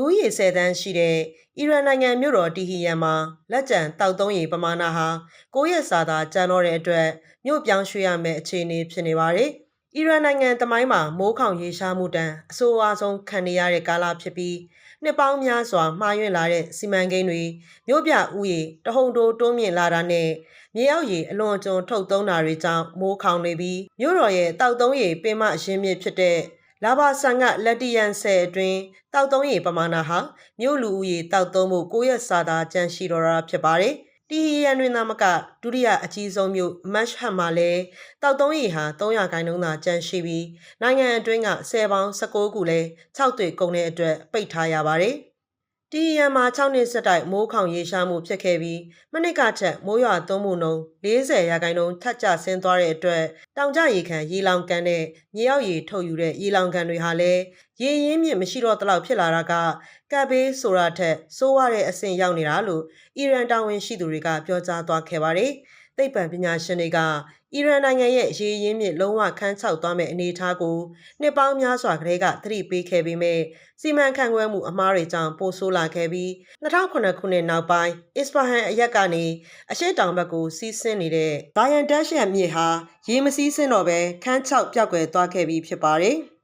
လူဦးရေ10တန်းရှိတဲ့အီရန်နိုင်ငံမြို့တော်တီဟီယန်မှာလက်ကျန်တောက်သုံးရေပမာဏဟာ9ရက်စာသာကျန်တော့တဲ့အတွက်မြို့ပြောင်းရွှေ့ရမယ့်အခြေအနေဖြစ်နေပါတယ်။အီရန်နိုင်ငံတမိုင်းမှာမိုးခေါင်ရေရှားမှုတန်အဆိုးအဝါဆုံးခံနေရတဲ့ကာလဖြစ်ပြီးနှစ်ပေါင်းများစွာမှားယွင်းလာတဲ့စီမံကိန်းတွေမြို့ပြဥယေတဟုန်တိုးတိုးမြင့်လာတာနဲ့မြေအောက်ရေအလွန်ကျွံထုတ်သုံးတာတွေကြောင့်မိုးခေါင်နေပြီးမြို့တော်ရဲ့တောက်သုံးရေပင်မအရင်းမြစ်ဖြစ်တဲ့ လာဘာဆန်ကလက်တီယန်ဆယ်အတွင်းတောက်သုံးရေပမာဏဟာမြို့လူဦးရေတောက်သုံးမှု9ရက်စာသာကျန်ရှိတော့တာဖြစ်ပါတယ်။တီဟီယန်တွင်သာမကဒုတိယအကြီးဆုံးမြို့မတ်ဟတ်မှာလည်းတောက်သုံးရေဟာ300ခိုင်နှုန်းသာကျန်ရှိပြီးနိုင်ငံအတွင်းက10ပေါင်း19ခုလည်း6တွေ့ကုန်တဲ့အတွက်ပိတ်ထားရပါတယ်။ တီဟီယန်မှာ6နှစ်ဆက်တိုက်မိုးခေါင်ရေရှားမှုဖြစ်ခဲ့ပြီးမနစ်ကထက်မိုးရွာသွန်းမှုနှုန်း40ရာခိုင်နှုန်းထပ်ကျဆင်းသွားတဲ့အတွက်တောင်ကျရေခံရေလောင်ကန်တဲ့မြေအောက်ရေထုတ်ယူတဲ့ရေလောင်ကန်တွေဟာလည်းရေရင်းမြစ်မရှိတော့တလောက်ဖြစ်လာတာကကပ်ဘေးဆိုတာထက်စိုးရတဲ့အဆင့်ရောက်နေတာလို့အီရန်တာဝန်ရှိသူတွေကပြောကြားသွားခဲ့ပါတယ်။ သိပ္ပံပညာရှင်တွေကအီရန်နိုင်ငံရဲ့ရေရင်းမြစ်လုံးဝခန်းချောက်သွားမဲ့အနေအထားကိုနှစ်ပေါင်းများစွာကတည်းကသတိပေးခဲ့ပြီးမြဲစီမံခန့်ခွဲမှုအမှားတွေကြောင့်ပိုဆိုးလာခဲ့ပြီး2009ခုနှစ်နောက်ပိုင်းအစ္စဖဟန်အရက်ကနေအရှိတောင်ဘက်ကိုစီးဆင်းနေတဲ့ဘိုင်ယန်တက်ရှန်မြစ်ဟာရေမစီးဆင်းတော့ဘဲခန်းချောက်ပြောက်ကွယ်သွားခဲ့ပြီးဖြစ်ပါတယ်။